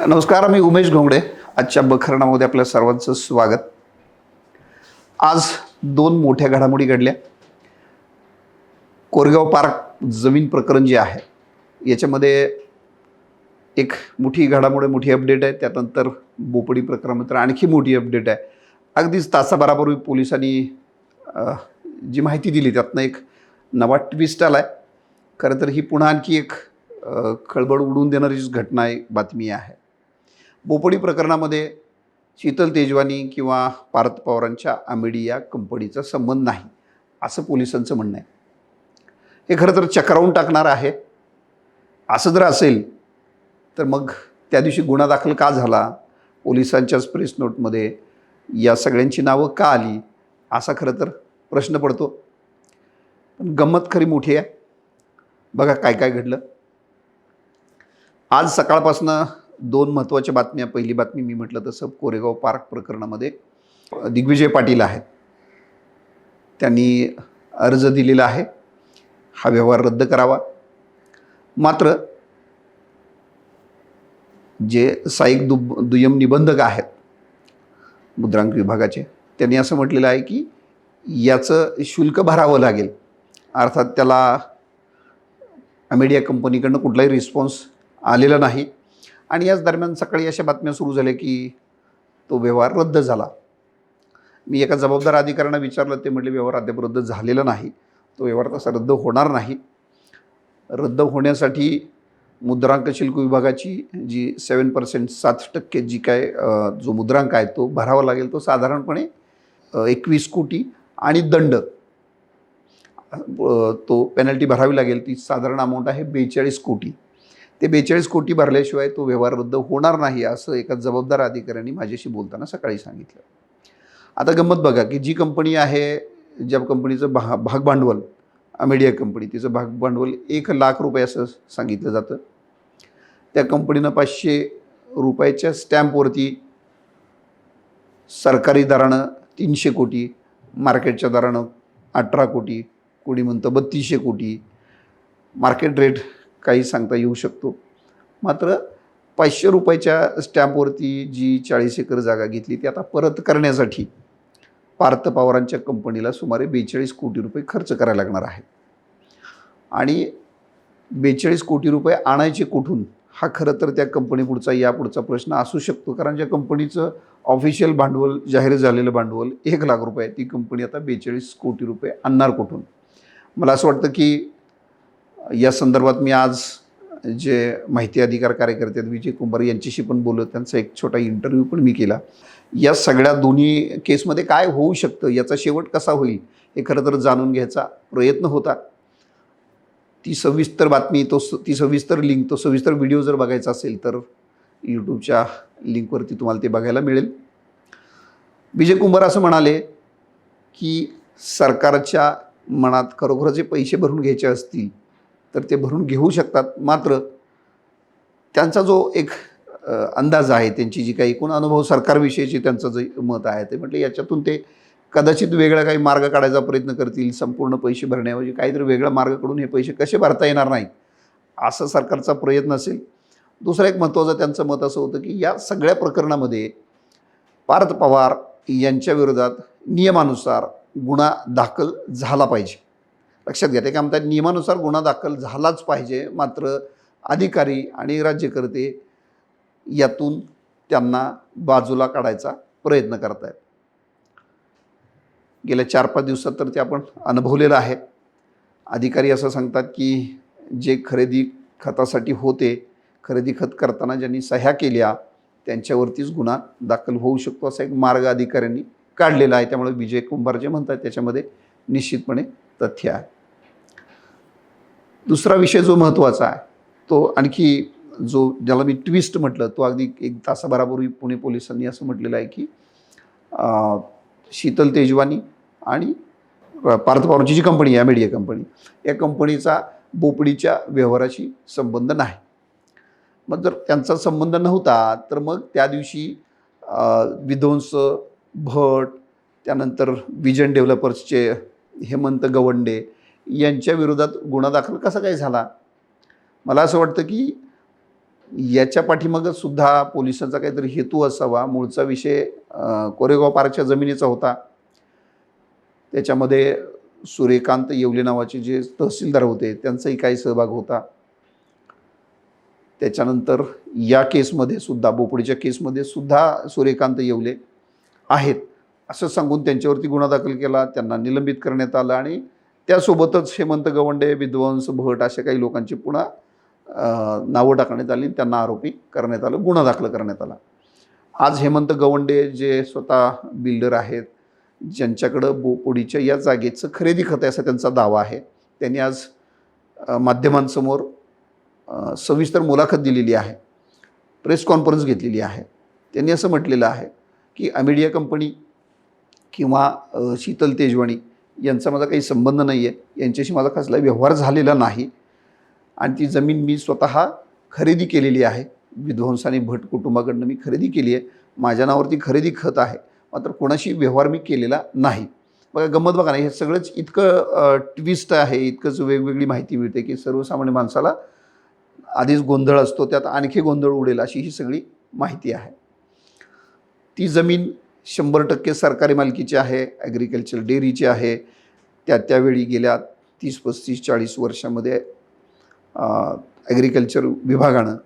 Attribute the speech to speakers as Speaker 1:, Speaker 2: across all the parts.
Speaker 1: नमस्कार मी उमेश घोंगडे. आजच्या बखरणामध्ये आपल्या सर्वांचं स्वागत. आज दोन मोठ्या घडामोडी घडल्या. कोरगाव पार्क जमीन प्रकरण जे आहे याच्यामध्ये एक मोठी घडामोडी मोठी अपडेट आहे. त्यानंतर बोपडी प्रकरणानंतर आणखी मोठी अपडेट आहे. अगदीच तासाभरापूर्वी पोलिसांनी जी माहिती दिली त्यातनं एक नवा ट्विस्ट आला आहे खरं तर ही पुन्हा आणखी एक खळबळ उडवून देणारीच घटना आहे बातमी आहे. बोपडी प्रकरणामध्ये शीतल तेजवानी किंवा पार्थ पवारांच्या आमिडी या कंपनीचा संबंध नाही असं पोलिसांचं म्हणणं आहे. हे खरं तर चक्रावून टाकणार आहे असं जर असेल तर मग त्या दिवशी गुन्हा दाखल का झाला? पोलिसांच्याच प्रेस नोटमध्ये या सगळ्यांची नावं का आली? असा खरं तर प्रश्न पडतो. पण गंमत खरी मोठी आहे. बघा काय काय घडलं. आज सकाळपासनं दोन महत्त्वाच्या बातम्या. पहिली बातमी मी म्हटलं तसं कोरेगाव पार्क प्रकरणामध्ये दिग्विजय पाटील आहेत. त्यांनी अर्ज दिलेला आहे. हा व्यवहार रद्द करावा. मात्र जे साईक दु दुय्यम निबंधक आहेत मुद्रांक विभागाचे त्यांनी असं म्हटलेलं आहे की याचं शुल्क भरावं लागेल. अर्थात त्याला अमेडिया कंपनीकडनं कुठलाही रिस्पॉन्स आलेला नाही. आणि याच दरम्यान सकाळी अशा बातम्या सुरू झाल्या की तो व्यवहार रद्द झाला. मी एका जबाबदार अधिकाऱ्यांना विचारलं ते म्हटले व्यवहार अद्याप रद्द झालेला नाही. तो व्यवहार तसा रद्द होणार नाही. रद्द होण्यासाठी मुद्रांक शुल्क विभागाची जी सेवन पर्सेंट सात टक्के जी काय जो मुद्रांक आहे तो भरावा लागेल. तो साधारणपणे एकवीस कोटी आणि दंड. तो पेनल्टी भरावी लागेल. ती साधारण अमाऊंट आहे बेचाळीस कोटी. ते बेचाळीस कोटी भरल्याशिवाय तो व्यवहार रद्द होणार नाही असं एका जबाबदार अधिकाऱ्यांनी माझ्याशी बोलताना सकाळी सांगितलं. आता गंमत बघा की जी कंपनी आहे ज्या कंपनीचं भा भाग भांडवल मीडिया कंपनी तिचं भाग भांडवल एक लाख रुपये असं सांगितलं जातं. त्या कंपनीनं पाचशे रुपयाच्या स्टॅम्पवरती सरकारी दरानं तीनशे कोटी मार्केटच्या दरानं अठरा कोटी कोणी म्हणतं बत्तीसशे कोटी मार्केट रेट काही सांगता येऊ शकतो. मात्र पाचशे रुपयाच्या स्टॅम्पवरती जी चाळीस एकर जागा घेतली ती आता परत करण्यासाठी पार्थ पवारांच्या कंपनीला सुमारे बेचाळीस कोटी रुपये खर्च करायला लागणार आहे. आणि बेचाळीस कोटी रुपये आणायचे कुठून? हा खरं तर त्या कंपनी पुढचा यापुढचा प्रश्न असू शकतो. कारण ज्या कंपनीचं ऑफिशियल भांडवल जाहीर झालेलं भांडवल एक लाख रुपये ती कंपनी आता बेचाळीस कोटी रुपये आणणार कुठून? मला असं वाटतं की या संदर्भात मी आज जे माहिती अधिकार कार्यकर्ते आहेत विजय कुंभार यांच्याशी पण बोललो त्यांचा एक छोटा इंटरव्ह्यू पण मी केला. या सगळ्या दोन्ही केसमध्ये काय होऊ शकतं याचा शेवट कसा होईल हे खरं तर जाणून घ्यायचा प्रयत्न होता. ती सविस्तर बातमी तो स- ती सविस्तर लिंक तो सविस्तर व्हिडिओ जर बघायचा असेल तर यूट्यूबच्या लिंकवरती तुम्हाला ते बघायला मिळेल. विजय कुंभार असं म्हणाले की सरकारच्या मनात खरोखर जे पैसे भरून घ्यायचे असतील तर ते भरून घेऊ शकतात. मात्र त्यांचा जो एक अंदाज आहे त्यांची जी काही एकूण अनुभव सरकारविषयीची त्यांचं जे मत आहे ते म्हटलं याच्यातून ते कदाचित वेगळा काही मार्ग काढायचा प्रयत्न करतील संपूर्ण पैसे भरण्याऐवजी काहीतरी वेगळा मार्ग हे पैसे कसे भरता येणार नाहीत असं सरकारचा प्रयत्न असेल. दुसरं एक महत्त्वाचं त्यांचं मत असं होतं की या सगळ्या प्रकरणामध्ये पार्थ पवार यांच्या विरोधात नियमानुसार गुन्हा दाखल झाला पाहिजे. लक्षात घ्या ते काय म्हणतात नियमानुसार गुन्हा दाखल झालाच पाहिजे मात्र अधिकारी आणि राज्यकर्ते यातून त्यांना बाजूला काढायचा प्रयत्न करत आहेत गेल्या चार पाच दिवसात तर ते आपण अनुभवलेलं आहे. अधिकारी असं सांगतात की जे खरेदी खतासाठी होते खरेदी खत करताना ज्यांनी सह्या केल्या त्यांच्यावरतीच गुन्हा दाखल होऊ शकतो असा एक मार्ग अधिकाऱ्यांनी काढलेला आहे. त्यामुळे विजय कुंभार जे म्हणतात त्याच्यामध्ये निश्चितपणे तथ्य आहे. दुसरा विषय जो महत्त्वाचा आहे तो आणखी जो ज्याला मी ट्विस्ट म्हटलं तो अगदी एक तासाभरापूर्वी पुणे पोलिसांनी असं म्हटलेलं आहे की शीतल तेजवानी आणि पार्थ पवारांची जी कंपनी आहे मीडिया कंपनी या कंपनीचा बोपडीच्या व्यवहाराशी संबंध नाही. मग जर त्यांचा संबंध नव्हता तर मग त्या दिवशी विध्वंस भट त्यानंतर विजन डेव्हलपर्सचे हेमंत गवंडे यांच्या विरोधात गुन्हा दाखल कसा काय झाला? मला असं वाटतं की याच्या पाठीमागं सुद्धा पोलिसांचा काहीतरी हेतू असावा. मूळचा विषय कोरेगाव पार्कच्या जमिनीचा होता. त्याच्यामध्ये सूर्यकांत येवले नावाचे जे तहसीलदार होते त्यांचाही काही सहभाग होता. त्याच्यानंतर या केसमध्ये सुद्धा बोपडीच्या केसमध्ये सुद्धा सूर्यकांत येवले आहेत. असं सांगून त्यांच्यावरती गुन्हा दाखल केला. त्यांना निलंबित करण्यात आलं आणि त्यासोबतच हेमंत गवंडे विध्वंस भट अशा काही लोकांची पुन्हा नावं टाकण्यात आली त्यांना आरोपी करण्यात आलं गुन्हा दाखल करण्यात आला. आज हेमंत गवंडे जे स्वतः बिल्डर आहेत ज्यांच्याकडं बोपोडीच्या या जागेचं खरेदी खत आहे असा त्यांचा दावा आहे. त्यांनी आज माध्यमांसमोर सविस्तर मुलाखत दिलेली आहे. प्रेस कॉन्फरन्स घेतलेली आहे. त्यांनी असं म्हटलेलं आहे की अमिडिया कंपनी किंवा शीतल तेजवाणी यांचा माझा काही संबंध नाही आहे यांच्याशी माझा कसला व्यवहार झालेला नाही. आणि ती जमीन मी स्वतः खरेदी केलेली आहे. विध्वंस आणि भट कुटुंबाकडनं मी खरेदी केली आहे. माझ्या नावावरती खरेदी खत आहे. मात्र कोणाशी व्यवहार मी केलेला नाही. बघा गंमत बघा ना हे सगळंच इतकं ट्विस्ट आहे. इतकंच वेगवेगळी माहिती मिळते की सर्वसामान्य माणसाला आधीच गोंधळ असतो. त्यात आणखी गोंधळ उडेल अशी ही सगळी माहिती आहे. ती जमीन शंभर टक्के सरकारी मालकीची आहे ॲग्रिकल्चर डेअरीची आहे. त्या त्यावेळी गेल्या तीस पस्तीस चाळीस वर्षामध्ये ॲग्रिकल्चर विभागानं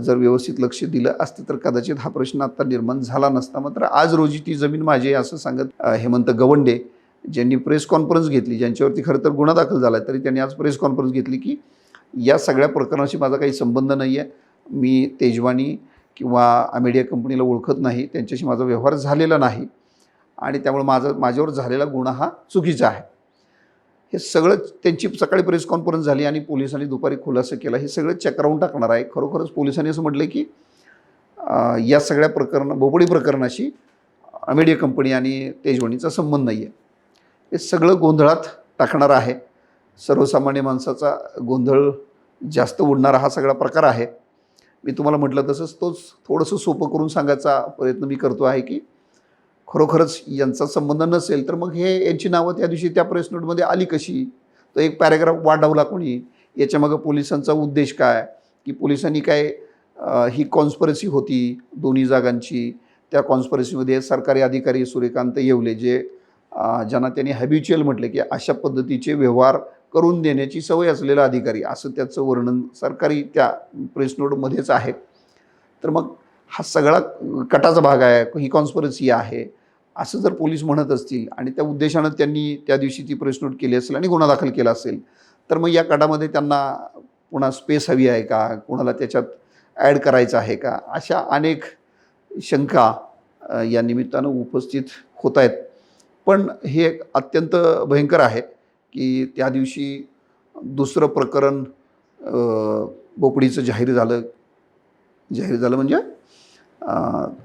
Speaker 1: जर व्यवस्थित लक्ष दिलं असतं तर कदाचित हा प्रश्न आत्ता निर्माण झाला नसता. मात्र आज रोजी ती जमीन माझी आहे असं सांगत हेमंत गवंडे ज्यांनी प्रेस कॉन्फरन्स घेतली ज्यांच्यावरती खरं तर गुन्हा दाखल झाला तरी त्यांनी आज प्रेस कॉन्फरन्स घेतली की या सगळ्या प्रकरणाशी माझा काही संबंध नाही आहे मी तेजवानी किंवा मीडिया कंपनीला ओळखत नाही त्यांच्याशी माझा व्यवहार झालेला नाही आणि त्यामुळे माझा माझ्यावर झालेला गुन्हा हा चुकीचा आहे. हे सगळं त्यांची सकाळी प्रेस कॉन्फरन्स झाली आणि पोलिसांनी दुपारी खुलासा केला. हे सगळं चक्रावून टाकणार आहे. खरोखरच पोलिसांनी असं म्हटलं की या सगळ्या प्रकरण भोपळी प्रकरणाशी अमेडिया कंपनी आणि तेजवानीचा संबंध नाही आहे हे सगळं गोंधळात टाकणार आहे. सर्वसामान्य माणसाचा गोंधळ जास्त उडणारा हा सगळा प्रकार आहे. मी तुम्हाला म्हटलं तसंच तोच थोडंसं सोपं करून सांगायचा प्रयत्न मी करतो आहे की खरोखरच यांचा संबंध नसेल तर मग हे यांची नावं त्या दिवशी त्या प्रेस नोटमध्ये आली कशी? तो एक पॅरेग्राफ वाढवला कोणी? याच्यामागं पोलिसांचा उद्देश काय? की पोलिसांनी काय ही कॉन्स्परसी होती दोन्ही जागांची? त्या कॉन्स्परसीमध्ये सरकारी अधिकारी सूर्यकांत येवले जे ज्यांना त्यांनी हॅबिच्युअल म्हटले की अशा पद्धतीचे व्यवहार करून देण्याची सवय असलेला अधिकारी असं त्याचं वर्णन सरकारी त्या प्रेस नोटमध्येच आहे. तर मग हा सगळा कटाचा भाग आहे ही कॉन्स्परसी आहे असं जर पोलीस म्हणत असतील आणि त्या उद्देशानं त्यांनी त्या दिवशी ती प्रेस नोट केली असेल आणि गुन्हा दाखल केला असेल तर मग या कटामध्ये त्यांना पुन्हा स्पेस हवी आहे का? कोणाला त्याच्यात ॲड करायचं आहे का? अशा अनेक शंका या निमित्तानं उपस्थित होत आहेत. पण हे एक अत्यंत भयंकर आहे. की त्या दिवशी दुसरं प्रकरण बोपडीचं जाहीर झालं. जाहीर झालं म्हणजे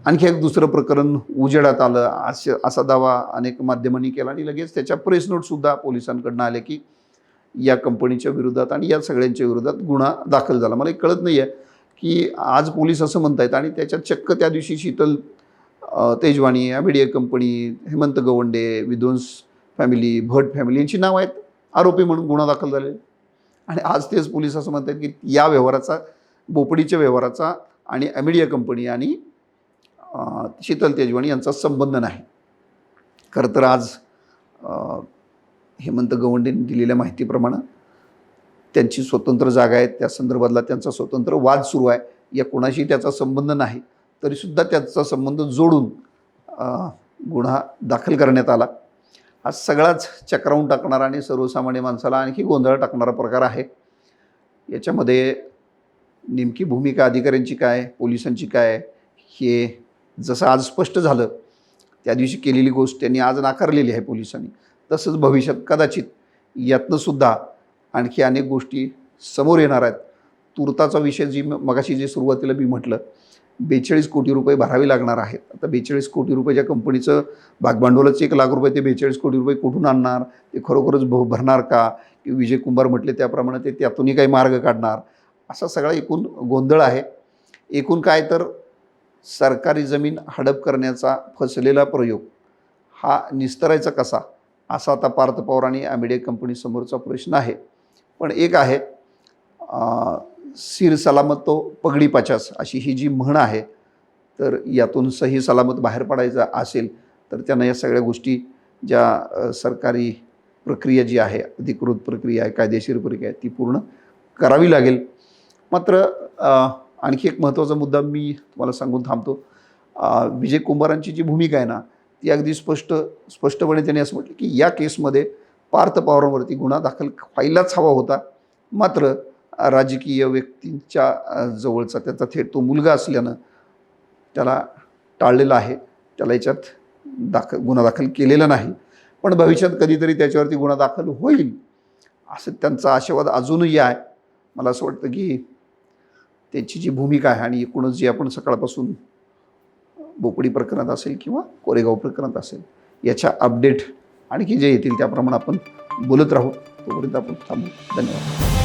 Speaker 1: आणखी एक दुसरं प्रकरण उजेडात आलं. असे असा दावा अनेक माध्यमांनी केला आणि लगेच त्याच्या प्रेस नोटसुद्धा पोलिसांकडनं आले की या कंपनीच्या विरोधात आणि या सगळ्यांच्या विरोधात गुन्हा दाखल झाला. मला एक कळत नाही आहे की आज पोलीस असं म्हणतायत आणि त्याच्यात चक्क त्या दिवशी शीतल तेजवाणी या ॲबिडिया कंपनी हेमंत गवंडे विध्वंस फॅमिली भट फॅमिली यांची नावं आहेत. आरोपी म्हणून गुन्हा दाखल झालेले आणि आज तेच पोलीस असं म्हणतात की या व्यवहाराचा बोपडीच्या व्यवहाराचा आणि अमिडिया कंपनी आणि शीतल तेजवानी यांचा संबंध नाही. खरं तर आज हेमंत गवंडेंनी दिलेल्या माहितीप्रमाणे त्यांची स्वतंत्र जागा आहे. त्या संदर्भातला त्यांचा स्वतंत्र वाद सुरू आहे. या कोणाशी त्याचा संबंध नाही तरीसुद्धा त्याचा संबंध जोडून गुन्हा दाखल करण्यात आला. हा सगळाच चक्रावून टाकणारा आणि सर्वसामान्य माणसाला आणखी गोंधळ टाकणारा प्रकार आहे. याच्यामध्ये नेमकी भूमिका अधिकाऱ्यांची काय पोलिसांची काय हे जसं आज स्पष्ट झालं त्या दिवशी केलेली गोष्ट त्यांनी आज नाकारलेली आहे पोलिसांनी. तसंच भविष्यात कदाचित यातनंसुद्धा आणखी अनेक गोष्टी समोर येणार आहेत. तुर्ताचा विषय जी म- मगाशी जे सुरुवातीला मी म्हटलं बेचाळीस कोटी रुपये भरावे लागणार आहेत. आता बेचाळीस कोटी रुपये ज्या कंपनीचं भागभांडवलच एक लाख रुपये ते बेचाळीस कोटी रुपये कुठून आणणार? ते खरोखरच भ भरणार का? की विजय कुंभार म्हटले त्याप्रमाणे ते त्यातूनही काही मार्ग काढणार? असा सगळा एकूण गोंधळ आहे. एकूण काय तर सरकारी जमीन हडप करण्याचा फसलेला प्रयोग हा निस्तरायचा कसा? असा आता पार्थ पवार आणि ॲमिडिया कंपनीसमोरचा प्रश्न आहे. पण एक आहे सिर सलामत तो पगडी पचास अशी ही जी म्हण आहे तर यातून सही सलामत बाहेर पडायचा असेल तर त्यांना या सगळ्या गोष्टी ज्या सरकारी प्रक्रिया जी आहे अधिकृत प्रक्रिया आहे कायदेशीर प्रक्रिया आहे ती पूर्ण करावी लागेल. मात्र आणखी एक महत्त्वाचा मुद्दा मी तुम्हाला सांगून थांबतो. विजय कुंभारांची जी भूमिका आहे ना ती अगदी स्पष्ट स्पष्टपणे त्यांनी असं म्हटलं की या केसमध्ये पार्थ पवारांवरती गुन्हा दाखल व्हायलाच हवा होता. मात्र राजकीय व्यक्तींच्या जवळचा त्याचा थेट तो मुलगा असल्यानं त्याला टाळलेलं आहे. त्याला याच्यात दाखल गुन्हा दाखल केलेला नाही. पण भविष्यात कधीतरी त्याच्यावरती गुन्हा दाखल होईल असं त्यांचा आशावाद अजूनही आहे. मला असं वाटतं की त्याची जी भूमिका आहे आणि एकूणच जी आपण सकाळपासून बोपडी प्रकरणात असेल किंवा कोरेगाव प्रकरणात असेल याच्या अपडेट आणखी जे येतील त्याप्रमाणे आपण बोलत राहू. तोपर्यंत आपण थांबू. धन्यवाद.